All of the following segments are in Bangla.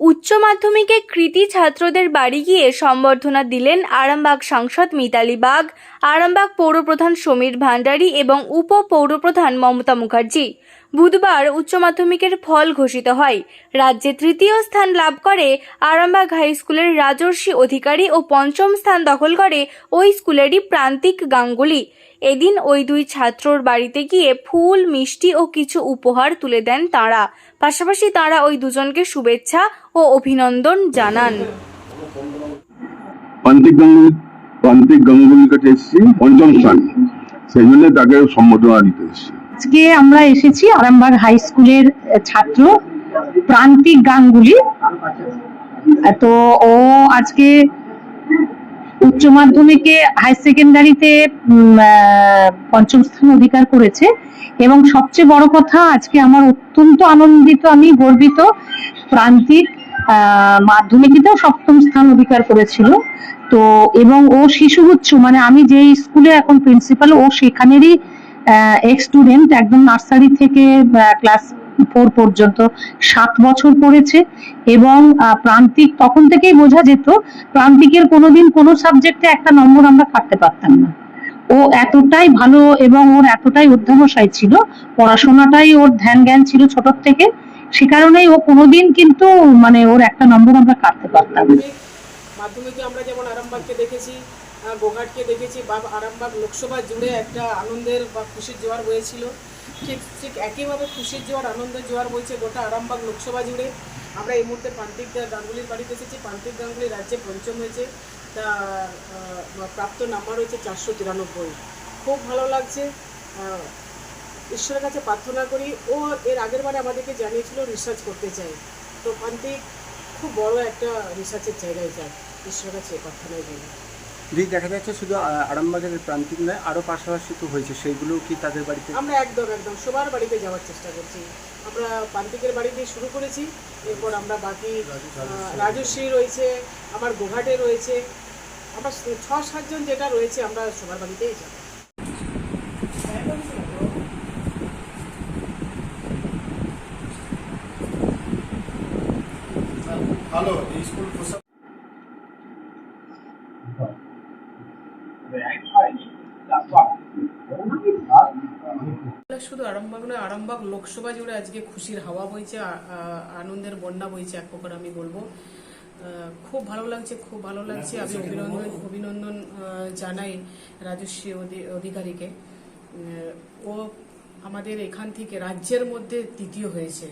উচ্চ মাধ্যমিকে কৃতি ছাত্রদের বাড়ি গিয়ে সম্বর্ধনা দিলেন আরামবাগ সাংসদ মিতালি বাগ, আরামবাগ পৌরপ্রধান সমীর ভান্ডারী এবং উপ পৌরপ্রধান মমতা মুখার্জি। বুধবার উচ্চ মাধ্যমিকের ফল ঘোষিত হয়। রাজ্যে তৃতীয় স্থান লাভ করে আরামবাগ হাই স্কুলের রাজর্ষি অধিকারী ও পঞ্চম স্থান দখল করে ওই স্কুলেরই প্রান্তিক গাঙ্গুলি। এদিন ওই দুই ছাত্রর বাড়িতে গিয়ে ফুল, মিষ্টি ও কিছু উপহার তুলে দেন তাঁরা। পাশাপাশি তাঁরা ওই দুজনকে শুভেচ্ছা ও অভিনন্দন জানান। প্রান্তিক গাঙ্গুলি প্রান্তিক গাঙ্গুলির কাছে এসেছি, পঞ্চম স্থান। সেই জন্য তাকে সম্বোধনা দিতে এসেছি। আজকে আমরা এসেছি আরামবাগ হাই স্কুলের ছাত্র প্রান্তিক গাঙ্গুলি। তো ও আজকে উচ্চ মাধ্যমিকে হাই সেকেন্ডারিতে পঞ্চম স্থান অধিকার করেছে। এবং সবচেয়ে বড় কথা, আজকে আমার অত্যন্ত আনন্দিত, আমি গর্বিত, প্রান্তিক মাধ্যমিকেতেও সপ্তম স্থান অধিকার করেছিল। তো, এবং ও শিশুগুচ্ছ মানে আমি যে স্কুলে এখন প্রিন্সিপাল ও সেখানেরই এক্স স্টুডেন্ট একদম নার্সারি থেকে ক্লাস ফোর পর্যন্ত সাত বছর পড়েছে এবং প্রান্তিক, তখন থেকেই বোঝা যেত, প্রান্তিকের কোনোদিন কোনো সাবজেক্টে একটা নম্বর আমরা কাটতে পারতাম না ও এতটাই ভালো এবং ওর এতটাই অধ্যবসায় ছিল, পড়াশোনাটাই ওর ধ্যান জ্ঞান ছিল ছোট থেকে, সে কারণেই ও কোনোদিন কিন্তু মানে ওর একটা নম্বর আমরা কাটতে পারতাম না। মাধ্যমিকে আমরা যেমন আরামবাগকে দেখেছি গোঘাটকে দেখেছি। বা আরামবাগ লোকসভা জুড়ে একটা আনন্দের বা খুশির জোয়ার বয়েছিল ঠিক ঠিক একইভাবে খুশির জোয়ার, আনন্দের জোয়ার বইছে গোটা আরামবাগ লোকসভা জুড়ে। আমরা এই মুহূর্তে প্রান্তিক গাঙ্গুলির বাড়িতে এসেছি। প্রান্তিক গাঙ্গুলি রাজ্যে পঞ্চম হয়েছে। তা প্রাপ্ত নাম্বার হয়েছে চারশো তিরানব্বই। খুব ভালো লাগছে। ঈশ্বরের কাছে প্রার্থনা করি। ও এর আগের বারে আমাদেরকে জানিয়েছিল রিসার্চ করতে চাই। তো প্রান্তিক খুব বড় একটা রিসার্চের জায়গায় যায় ঈশ্বরের কাছে প্রার্থনায় করি দিক দেখা যাচ্ছে শুধু আরামবাগের প্রান্তিক নয় আরও পাশাপাশি তো হয়েছে। সেইগুলো কি তাদের বাড়িতে? আমরা একদম একদম। সবার বাড়িতে যাওয়ার চেষ্টা করছি। আমরা প্রান্তিকের বাড়ি দিয়ে শুরু করেছি। এরপর আমরা বাকি রাজশ্রী রয়েছে আমার গোঘাটে রয়েছে। আমরা ছ সাতজন যেটা রয়েছে আমরা সবার বাড়িতেই যাব। শুধু আরামবাগ নয় আরামবাগ লোকসভা জুড়ে আজকে খুশির হাওয়া বইছে আনন্দের বন্যা বইছে এক প্রকার আমি বলব। খুব ভালো লাগছে খুব ভালো লাগছে। আমি অভিনন্দন অভিনন্দন জানাই রাজস্বী অধি- অধিকারীকে। ও আমাদের এখান থেকে রাজ্যের মধ্যে তৃতীয় হয়েছে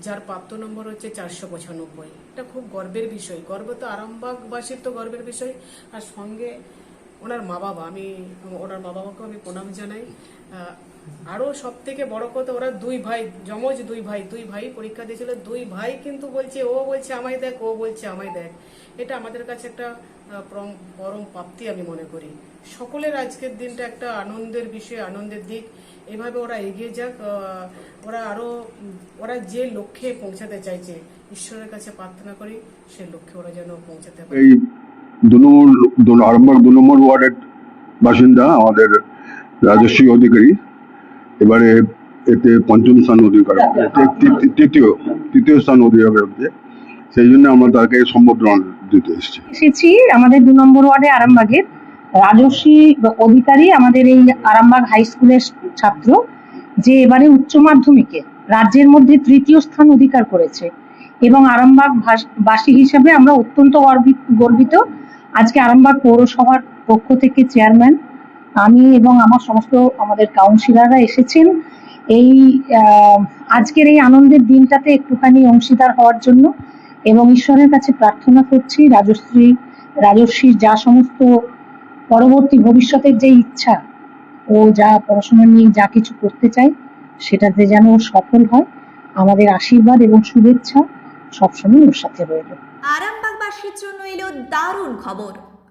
যার প্রাপ্ত নম্বর হচ্ছে চারশো পঁচানব্বই। এটা খুব গর্বের বিষয়। গর্ব তো আরামবাগবাসীর তো গর্বের বিষয়। আর সঙ্গে ওনার মা বাবা আমি ওনার মা বাবাকেও আমি প্রণাম জানাই। আরও সব থেকে বড় কথা, ওরা দুই ভাই, যমজ দুই ভাই দুই ভাই পরীক্ষা দিয়েছিল, দুই ভাই কিন্তু বলছে, ও বলছে, আমায় দেখ, ও বলছে, আমায় দেখ। এটা আমাদের কাছে একটা পরম- প্রাপ্তি আমি মনে করি। সকলের আজকের দিনটা একটা আনন্দের বিষয়, আনন্দের দিক। এভাবে ওরা এগিয়ে যাক ওরা আরও, ওরা যে লক্ষ্যে পৌঁছাতে চাইছে, ঈশ্বরের কাছে প্রার্থনা করি, সে লক্ষ্যে ওরা যেন পৌঁছাতে পারে। এই দু নম্বর ওয়ার্ডের বাসিন্দা আমাদের রাজস্বী অধিকারী এবারে এতে পঞ্চম স্থান অধিকার তৃ- তৃ- তৃতীয় তৃতীয় স্থান অধিকার করেছে সেই জন্য আমরা তাকে সম্বোধনা দিতে এসেছি। এসেছি আমাদের দু নম্বর ওয়ার্ডে আরামবাগের রাজস্বী অধিকারী আমাদের এই আরামবাগ হাই স্কুলের ছাত্র যে এবারে উচ্চ মাধ্যমিকে রাজ্যের মধ্যে তৃতীয় স্থান অধিকার করেছে এবং আরামবাগ বাসী হিসাবে আমরা অত্যন্ত গর্বি- গর্বিত। আজকে আরামবাগ পৌরসভার পক্ষ থেকে চেয়ারম্যান আমি এবং আমার সমস্ত আমাদের কাউন্সিলররা এসেছেন। এই আজকের এই আনন্দের দিনটাতে একটুখানি অংশীদার হওয়ার জন্য এবং ঈশ্বরের কাছে প্রার্থনা করছি, রাজশ্রী রাজশ্রীর যা সমস্ত পরবর্তী ভবিষ্যতের যে ইচ্ছা, ও যা পড়াশোনা নিয়ে যা কিছু করতে চায়, সেটাতে যেন সফল হয়। আমাদের আশীর্বাদ এবং শুভেচ্ছা সবসময় ওর সাথে রইল। আরামবাগবাসীর জন্য এলো দারুণ খবর।